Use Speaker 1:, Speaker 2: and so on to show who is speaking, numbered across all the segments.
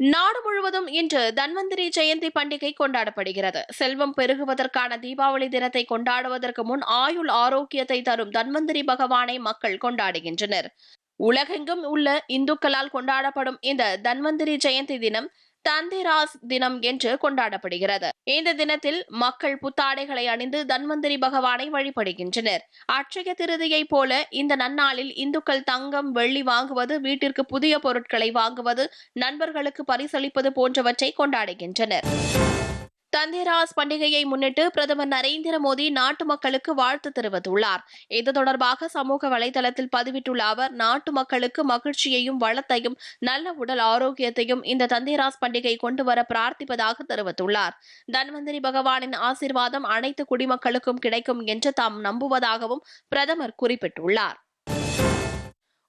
Speaker 1: நாடு முழுவதும் இன்று தன்வந்திரி ஜெயந்தி பண்டிகை கொண்டாடப்படுகிறது. செல்வம் பெருகுவதற்கான தீபாவளி தினத்தை கொண்டாடுவதற்கு முன் ஆயுள் ஆரோக்கியத்தை தரும் தன்வந்திரி பகவானை மக்கள் கொண்டாடுகின்றனர். உலகெங்கும் உள்ள இந்துக்களால் கொண்டாடப்படும் இந்த தன்வந்திரி ஜெயந்தி தினம் தந்திராஸ் தினம் என்று கொண்டாடப்படுகிறது. இந்த தினத்தில் மக்கள் புத்தாடைகளை அணிந்து தன்வந்திரி பகவானை வழிபடுகின்றனர். அட்சய திருதியை போல இந்த நன்னாளில் இந்துக்கள் தங்கம் வெள்ளி வாங்குவது வீட்டிற்கு புதிய பொருட்களை வாங்குவது நண்பர்களுக்கு பரிசளிப்பது போன்றவற்றை கொண்டாடுகின்றனர். தந்திராஸ் பண்டிகையை முன்னிட்டு பிரதமர் நரேந்திர மோடி நாட்டு மக்களுக்கு வாழ்த்து தெரிவித்துள்ளார். இது தொடர்பாக சமூக வலைதளத்தில் பதிவிட்டுள்ள அவர் நாட்டு மக்களுக்கு மகிழ்ச்சியையும் வளத்தையும் நல்ல உடல் ஆரோக்கியத்தையும் இந்த தந்திராஸ் பண்டிகை கொண்டு வர பிரார்த்திப்பதாக தெரிவித்துள்ளார். தன்வந்திரி பகவானின் ஆசீர்வாதம் அனைத்து குடிமக்களுக்கும் கிடைக்கும் என்று தாம் நம்புவதாகவும் பிரதமர் குறிப்பிட்டுள்ளார்.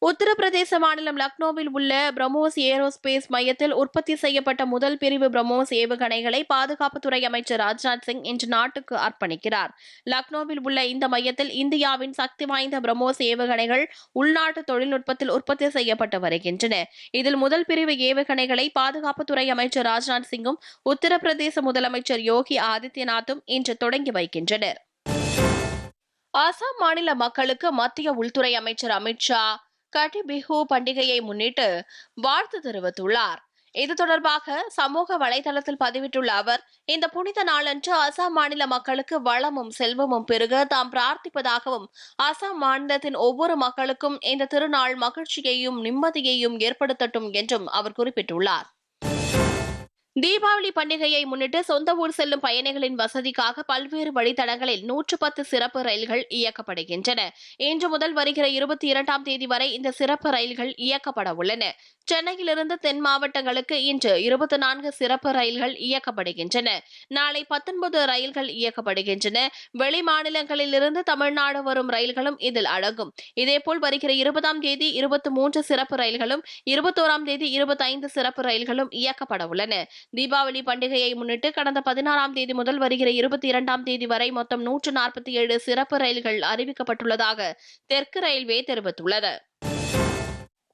Speaker 1: உத்தரப்பிரதேச மாநிலம் லக்னோவில் உள்ள பிரம்மோஸ் ஏரோஸ்பேஸ் மையத்தில் உற்பத்தி செய்யப்பட்ட முதல் பிரிவு பிரம்மோஸ் ஏவுகணைகளை பாதுகாப்புத்துறை அமைச்சர் ராஜ்நாத் சிங் இன்று நாட்டுக்கு அர்ப்பணிக்கிறார். லக்னோவில் உள்ள இந்த மையத்தில் இந்தியாவின் சக்தி வாய்ந்த பிரம்மோஸ் ஏவுகணைகள் உள்நாட்டு தொழில்நுட்பத்தில் உற்பத்தி செய்யப்பட்டு வருகின்றன. இதில் முதல் பிரிவு ஏவுகணைகளை பாதுகாப்புத்துறை அமைச்சர் ராஜ்நாத் சிங்கும் உத்தரப்பிரதேச முதலமைச்சர் யோகி ஆதித்யநாத்தும் இன்று தொடங்கி வைக்கின்றனர். அசாம் மாநில மக்களுக்கு மத்திய உள்துறை அமைச்சர் அமித்ஷா கட்டி பிஹு பண்டிகையை முன்னிட்டு வாழ்த்து தெரிவித்துள்ளார். இது தொடர்பாக சமூக வலைதளத்தில் பதிவிட்டுள்ள அவர் இந்த புனித நாளன்று அசாம் மாநில மக்களுக்கு வளமும் செல்வமும் பெருக தாம் பிரார்த்திப்பதாகவும் அசாம் மாநிலத்தின் ஒவ்வொரு மக்களுக்கும் இந்த திருநாள் மகிழ்ச்சியையும் நிம்மதியையும் ஏற்படுத்தட்டும் என்றும் அவர் குறிப்பிட்டுள்ளார். தீபாவளி பண்டிகையை முன்னிட்டு சொந்த ஊர் செல்லும் பயணிகளின் வசதிக்காக பல்வேறு வழித்தடங்களில் நூற்று பத்து சிறப்பு ரயில்கள் இயக்கப்படுகின்றன. இன்று முதல் வருகிற இருபத்தி இரண்டாம் தேதி வரை இந்த சிறப்பு ரயில்கள் இயக்கப்பட உள்ளன. சென்னையிலிருந்து தென் மாவட்டங்களுக்கு இன்று இருபத்தி நான்கு சிறப்பு ரயில்கள் இயக்கப்படுகின்றன. நாளை பத்தொன்பது ரயில்கள் இயக்கப்படுகின்றன. வெளி மாநிலங்களிலிருந்து தமிழ்நாடு வரும் ரயில்களும் இதில் அடங்கும். இதேபோல் வருகிற இருபதாம் தேதி இருபத்தி மூன்று சிறப்பு ரயில்களும் இருபத்தோராம் தேதி இருபத்தைந்து சிறப்பு ரயில்களும் இயக்கப்பட உள்ளன. தீபாவளி பண்டிகையை முன்னிட்டு கடந்த பதினாறாம் தேதி முதல் வருகிற இருபத்தி இரண்டாம் தேதி வரை மொத்தம் நூற்று நாற்பத்தி ஏழு சிறப்பு ரயில்கள் அறிவிக்கப்பட்டுள்ளதாக தெற்கு ரயில்வே தெரிவித்துள்ளது.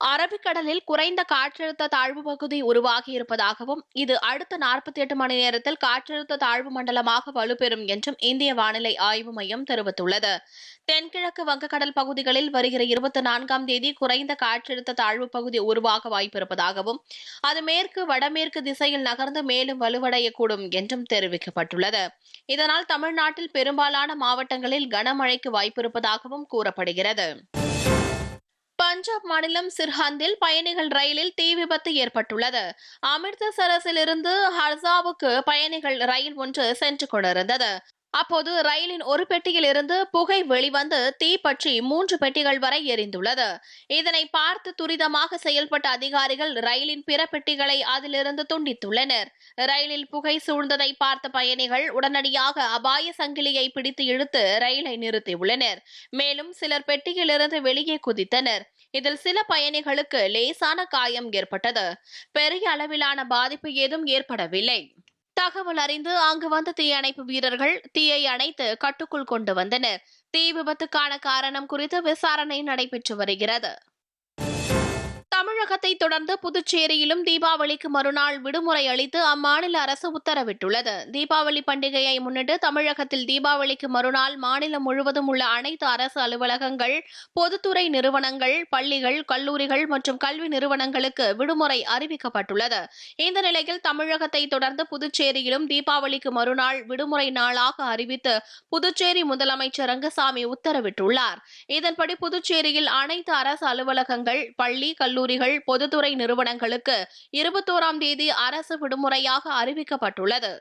Speaker 1: அரபிக்கடலில் குறைந்த காற்றழுத்த தாழ்வு பகுதி உருவாகி இருப்பதாகவும் இது அடுத்த நாற்பத்தி எட்டு மணி நேரத்தில் காற்றழுத்த தாழ்வு மண்டலமாக வலுப்பெறும் என்றும் இந்திய வானிலை ஆய்வு மையம் தெரிவித்துள்ளது. தென்கிழக்கு வங்கக்கடல் பகுதிகளில் வருகிற இருபத்தி நான்காம் தேதி குறைந்த காற்றழுத்த தாழ்வு பகுதி உருவாக வாய்ப்பிருப்பதாகவும் அது மேற்கு வடமேற்கு திசையில் நகர்ந்து மேலும் வலுவடையக்கூடும் என்றும் தெரிவிக்கப்பட்டுள்ளது. இதனால் தமிழ்நாட்டில் பெரும்பாலான மாவட்டங்களில் கனமழைக்கு வாய்ப்பிருப்பதாகவும் கூறப்படுகிறது. பஞ்சாப் மாநிலம் சிர்ஹந்தில் பயணிகள் ரயிலில் தீ விபத்து ஏற்பட்டுள்ளது. அமிர்தசரஸிலிருந்து ஹர்சாவுக்கு பயணிகள் ரயில் ஒன்று சென்று கொண்டிருந்தது. அப்போது ரயிலின் ஒரு பெட்டியில் இருந்து புகை வெளிவந்து தீ பற்றி மூன்று பெட்டிகள் வரை எரிந்துள்ளது. இதனை பார்த்து துரிதமாக செயல்பட்ட அதிகாரிகள் ரயிலின் பிற பெட்டிகளை அதிலிருந்து துண்டித்துள்ளனர். ரயிலில் புகை சூழ்ந்ததை பார்த்த பயணிகள் உடனடியாக அபாய சங்கிலியை பிடித்து இழுத்து ரயிலை நிறுத்தியுள்ளனர். மேலும் சிலர் பெட்டியிலிருந்து வெளியே குதித்தனர். இதில் சில பயணிகளுக்கு லேசான காயம் ஏற்பட்டது. பெரிய அளவிலான பாதிப்பு ஏதும் ஏற்படவில்லை. தகவல் அறிந்து அங்கு வந்த தீயணைப்பு வீரர்கள் தீயை அணைத்து கட்டுக்குள் கொண்டு வந்தனர். தீ விபத்துக்கான காரணம் குறித்து விசாரணை நடைபெற்று வருகிறது. தமிழகத்தை தொடர்ந்து புதுச்சேரியிலும் தீபாவளிக்கு மறுநாள் விடுமுறை அளித்து அம்மாநில அரசு உத்தரவிட்டுள்ளது. தீபாவளி பண்டிகையை முன்னிட்டு தமிழகத்தில் தீபாவளிக்கு மறுநாள் மாநிலம் முழுவதும் உள்ள அனைத்து அரசு அலுவலகங்கள் பொதுத்துறை நிறுவனங்கள் பள்ளிகள் கல்லூரிகள் மற்றும் கல்வி நிறுவனங்களுக்கு விடுமுறை அறிவிக்கப்பட்டுள்ளது. இந்த நிலையில் தமிழகத்தை தொடர்ந்து புதுச்சேரியிலும் தீபாவளிக்கு மறுநாள் விடுமுறை நாளாக அறிவித்து புதுச்சேரி முதலமைச்சர் ரங்கசாமி உத்தரவிட்டுள்ளார். இதன்படி புதுச்சேரியில் அனைத்து அரசு அலுவலகங்கள் பள்ளி கல்லூரி கல்லூரிகள் பொதுத்துறை நிறுவனங்களுக்கு இருபத்தோராம் தேதி அரசு விடுமுறையாக அறிவிக்கப்பட்டுள்ளது.